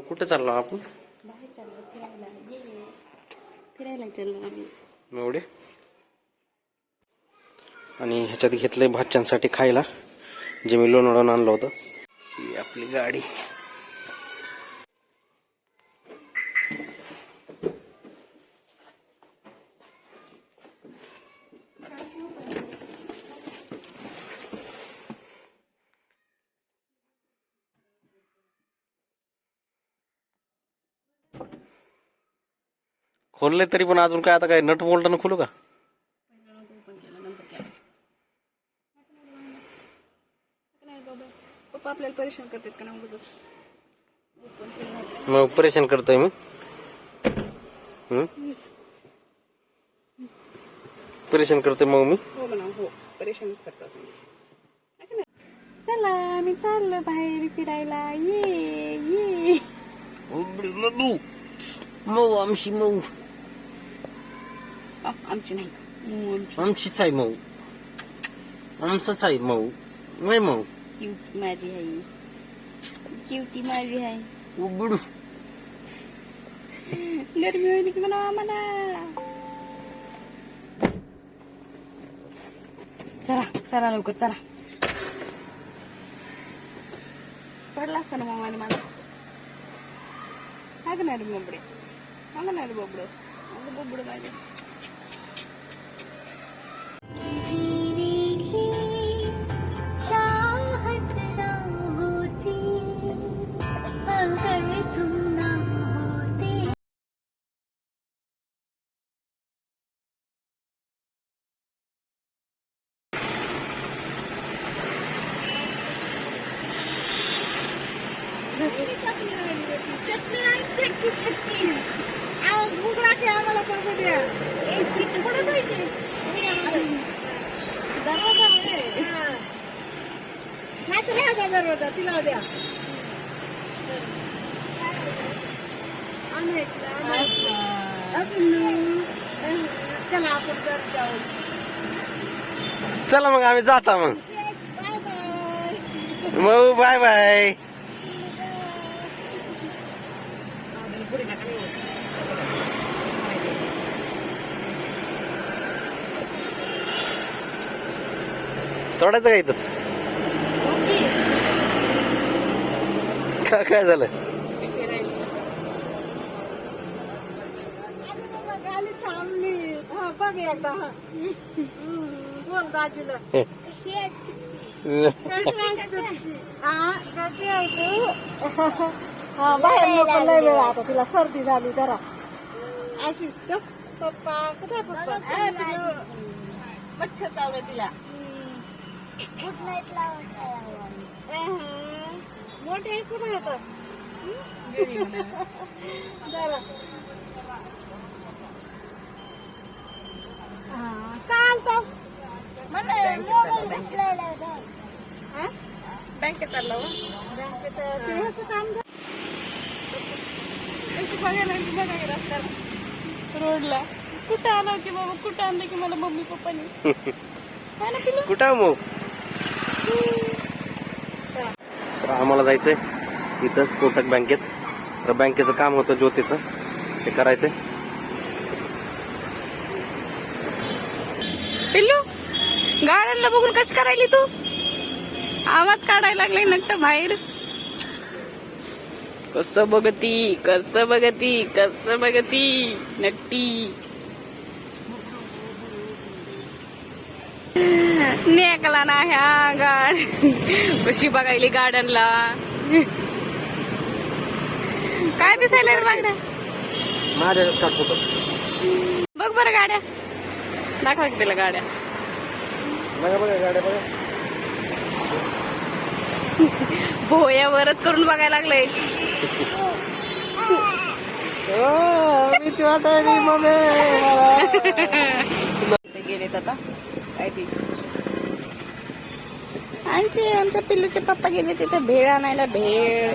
कुठं चाललो आपण? बाहेर चाललो फिरायला. ये फिरायला चाललो आम्ही. एवढे? आणि ह्याच्यात घेतलंय भाच्यांसाठी खायला जे मी लोणावळून आणलं होतं. ही आपली गाडी. खोलले तरी पण अजून काय आता काय नट बोल्टनं खोलू का? नाही बाबा पप्पा आपल्याला परेशान करतात का नाही उगाच? मग परेशान करतोय मी? परेशान करतोय मग मी. हो म्हणा हो. परेशानच करतात चला आम्ही चाललो बाहेर फिरायला. ये ये. मऊ आमशी मऊ. आ, आमची नाही मऊ आमची. आमशीच आहे मऊ. आमचंच आहे मऊ. नाही मऊ. क्यूटी माझी आहे क्यूटी माझी आहे उबडू गरमी होईल की म्हणा आम्हाला? चला चला लवकर चला. पडला असता ना मामाने माझा? काय नाही रे बोबडे. मागा नाही रे बोबड. माझं बोबड माझे. आम्हाला बघू द्या. कुठे पाहिजे दरवाजा नाही तर दरवाजा तिला द्या. चला आपण घर जाऊ. चला मग आम्ही जाता मग. बाय बाय बाय बाय सोडायचं का इथंच? का- काय झालं? हा हा. हा, हा बाहेर नको लय वेळ आता. तिला सर्दी झाली जरा. अशी तो पप्पा कुठे पप्पा? मच्छर चावलं तिला. गुड नाईट मोठे कुठे येतात? जरा. हा, चालतं. हा? बँकेत चाललो बँकेत काम झालं. बघायला बघायला रोडला. कुठं आलं की बाबा? कुठं आणलं की मला मम्मी पप्पानी? काय ना पिलं कुठं मग? तर आम्हाला जायचंय इथं कोटक बँकेत. तर बँकेचं काम होतं ज्योतीचं. ते करायचंय. पिल्लू गाड्यांना बघून कशी करायली तू? आवाज काढायला लागले नक्ट बाहेर. कस बघती कस बघती कस बघती नक्टी नेकला ना ह्या गाड. कशी बघायली गार्डनला काय दिसायला रे बागड्या? माझ्या बघ बरं गाड्या. दाखवा की तिला गाड्या. बघा बघा गाड्या बघा. भोयावरच करून बघायला लागलंय. गेलेत आता. काय ते? आणखी आमच्या पिल्लूचे पप्पा गेले तिथे भेळ आणायला भेळ.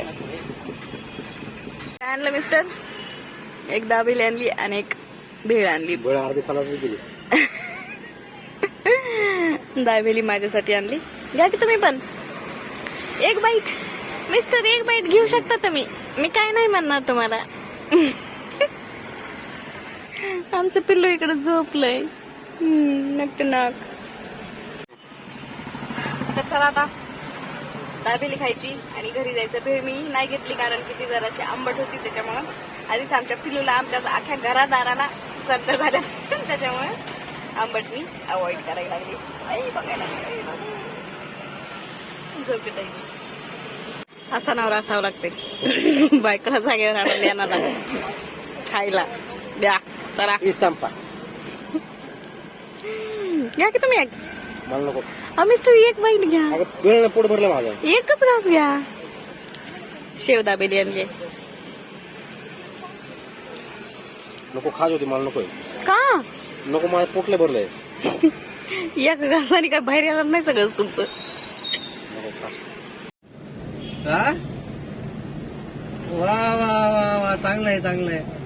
काय आणलं मिस्टर एक दाबेली आणली आणि एक भेळ आणली. दाबेली माझ्यासाठी आणली. घ्या की तुम्ही पण. एक बाईट मिस्टर एक बाईट घेऊ शकता तुम्ही. मी काय नाही म्हणणार तुम्हाला. आमचं पिल्लू इकडे झोपलंय. नक्की नाक. तर चला आता दाबेली खायची आणि घरी जायचं. भेळ मी नाही घेतली कारण की ती जराशी आंबट होती त्याच्यामुळं. आधीच आमच्या पिल्लूला आमच्या अख्ख्या घरादाराला सर्द झाल्या. त्याच्यामुळे आंबट मी अवॉइड करायला लागली. आई बघायला. झोपेत. असा नवरा असावं लागते. बायकोला जागेवर आणून देणार. खायला. द्या. ही संपा. घ्या की तुम्ही मला नको. आम्हीच तू एक बाईट घ्या. अगं वेळ पोट भरलं माझं. एकच घास घ्या. शेव दाबेली आणली. नको खाज होती मला नको का? नको माझ्या पोटले भरलंय एक घासाने काय बाहेर येणार नाही सगळंच तुमचं. नको खा. वा वा वा वा चांगलं आहे चांगलं आहे.